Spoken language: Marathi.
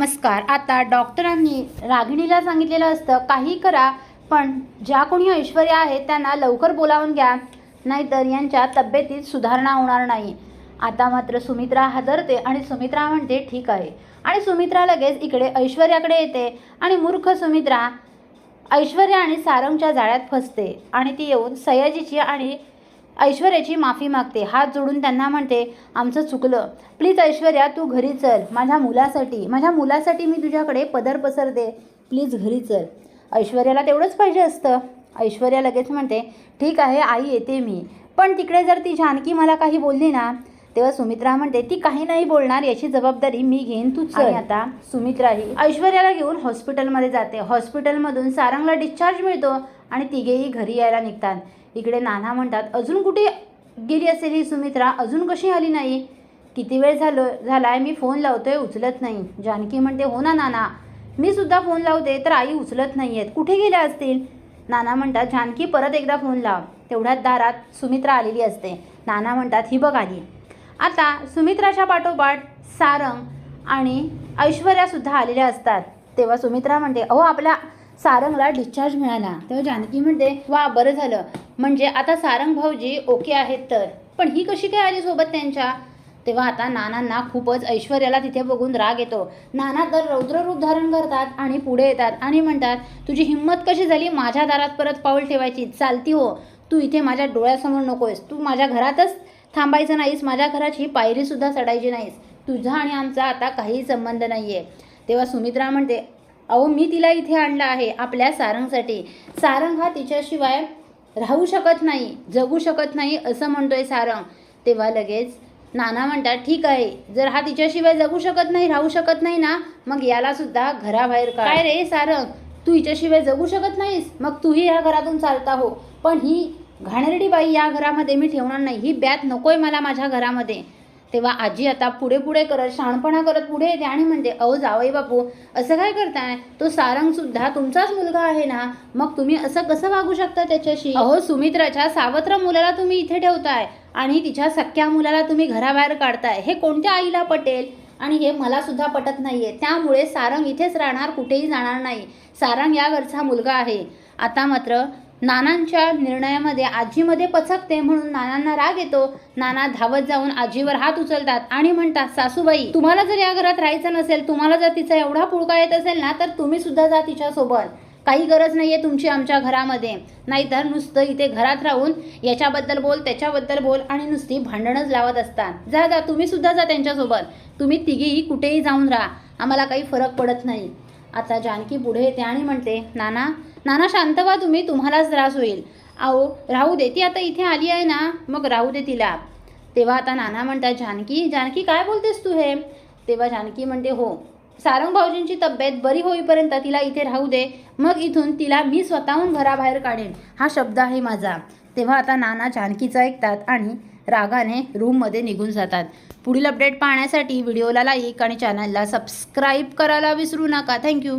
नमस्कार. आता डॉक्टरांनी रागिणीला सांगितलेलं असतं काही करा पण ज्या कोणी ऐश्वर्या आहेत त्यांना लवकर बोलावून घ्या नाहीतर यांच्या तब्येतीत सुधारणा होणार नाही. आता मात्र सुमित्रा हादरते आणि सुमित्रा म्हणते ठीक आहे. आणि सुमित्रा लगेच इकडे ऐश्वर्याकडे येते आणि मूर्ख सुमित्रा ऐश्वर्या आणि सारंगच्या जाळ्यात फसते आणि ती येऊन सयाजीची आणि ऐश्वर्याची माफी मागते. हात जोडून त्यांना म्हणते आमचं चुकलं. प्लीज ऐश्वर्या तू घरी चल. माझ्या मुलासाठी माझ्या मुलासाठी मी तुझ्याकडे पदर पसरते. प्लीज घरी चल. ऐश्वर्याला तेवढंच पाहिजे असतं. ऐश्वर्या लगेच म्हणते ठीक आहे आई येते मी. पण तिकडे जर ती जानकी मला काही बोलली ना तेव्हा सुमित्रा म्हणते ती काही नाही बोलणार याची जबाबदारी मी घेईन तू चल. आता सुमित्रा ही ऐश्वर्याला घेऊन हॉस्पिटलमध्ये जाते. हॉस्पिटलमधून सारंगला डिस्चार्ज मिळतो आणि तिघेही घरी यायला निघतात. इकडे नाना म्हणतात अजून कुठे गेली असेल ही सुमित्रा? अजून कशी आली नाही? किती वेळ झालो झालाय मी फोन लावतोय उचलत नाही. जानकी म्हणते हो ना नाना मी सुद्धा फोन लावते तर आई उचलत नाही आहेत कुठे गेल्या असतील? नाना म्हणतात जानकी परत एकदा फोन लाव. तेवढ्याच दारात सुमित्रा आलेली असते. नाना म्हणतात ही बघ आली आता सुमित्राच्या पाठोपाठ सारंग आणि ऐश्वर्यासुद्धा आलेल्या असतात. तेव्हा सुमित्रा म्हणते अहो आपल्या सारंगला डिस्चार्ज मिळाला. तेव्हा जानकी म्हणते वा बरं झालं. म्हणजे आता सारंग भाऊजी ओके आहेत तर. पण ही कशी काय आली सोबत त्यांच्या? तेव्हा आता नानांना खूपच ऐश्वर्याला तिथे बघून राग येतो. नाना तर रौद्र रूप धारण करतात आणि पुढे येतात आणि म्हणतात तुझी हिंमत कशी झाली? माझ्या दारात परत पाऊल ठेवायची. चालती हो. तू इथे माझ्या डोळ्यासमोर नकोयस. तू माझ्या घरातच थांबायचं नाहीस माझ्या घराची पायरीसुद्धा चढायची नाहीस. तुझा आणि आमचा आता काही संबंध नाही आहे तेव्हा सुमित्रा म्हणते अहो मी तिला इथे आणलं आहे आपल्या सारंगसाठी. सारंग हा तिच्याशिवाय राहू शकत नाही जगू शकत नाही असं म्हणतोय सारंग. तेव्हा लगेच नाना म्हणतात ठीक आहे जर हा तिच्याशिवाय जगू शकत नाही राहू शकत नाही ना मग याला सुद्धा घराबाहेर काय रे सारंग? तू हिच्याशिवाय जगू शकत नाहीस? मग तूही ह्या घरातून चालता हो. पण ही घाणेरडी बाई या घरामध्ये मी ठेवणार नाही. ही बॅत नकोय मला माझ्या घरामध्ये. तेव्हा आजी आता पुढे पुढे करत शहाणपणा करत पुढे येते आणि म्हणते अहो जावई बापू असं काय करताय? तो सारंग सुद्धा तुमचाच मुलगा आहे ना? मग तुम्ही असं कसं वागू शकता त्याच्याशी? अहो सुमित्राच्या सावत्र मुलाला तुम्ही इथे ठेवताय आणि तिच्या सख्या मुलाला तुम्ही घराबाहेर काढताय. हे कोणत्या आईला पटेल? आणि हे मला सुद्धा पटत नाहीये. त्यामुळे सारंग इथेच राहणार कुठेही जाणार नाही. सारंग या घरचा मुलगा आहे. आता मात्र नानांच्या निर्णयामध्ये आजीमध्ये पचकते म्हणून नानांना राग येतो. नाना धावत जाऊन आजीवर हात उचलतात आणि म्हणतात सासूबाई तुम्हाला जर या घरात राहायचं नसेल तुम्हाला जर तिचा एवढा पुळका येत असेल ना तर तुम्ही सुद्धा जा तिच्यासोबत काही गरज नाही आहे तुमची आमच्या घरामध्ये. नाहीतर नुसतं इथे घरात राहून याच्याबद्दल बोल त्याच्याबद्दल बोल आणि नुसती भांडणच लावत असतात. जा जा तुम्ही सुद्धा जा त्यांच्यासोबत. तुम्ही तिघेही कुठेही जाऊन राहा. आम्हाला काही फरक पडत नाही. आता जानकी पुढे येते आणि म्हणते नाना नाना शांत व्हा तुम्ही तुम्हालाच त्रास होईल. अहो राहू दे ती आता इथे आली आहे ना. मग राहू दे तिला. तेव्हा आता नाना म्हणतात जानकी जानकी काय बोलतेस तू हे? तेव्हा जानकी म्हणते हो सारंग भाऊजींची तब्येत बरी होईपर्यंत तिला इथे राहू दे मग इथून तिला मी स्वतःहून घराबाहेर काढेन. हा शब्द आहे माझा. तेव्हा आता नाना जानकीचं ऐकतात आणि रागाने रूममध्ये निघून जातात. पुढील अपडेट पाहण्यासाठी व्हिडिओला लाईक आणि चॅनलला सबस्क्राईब करायला विसरू नका. थँक्यू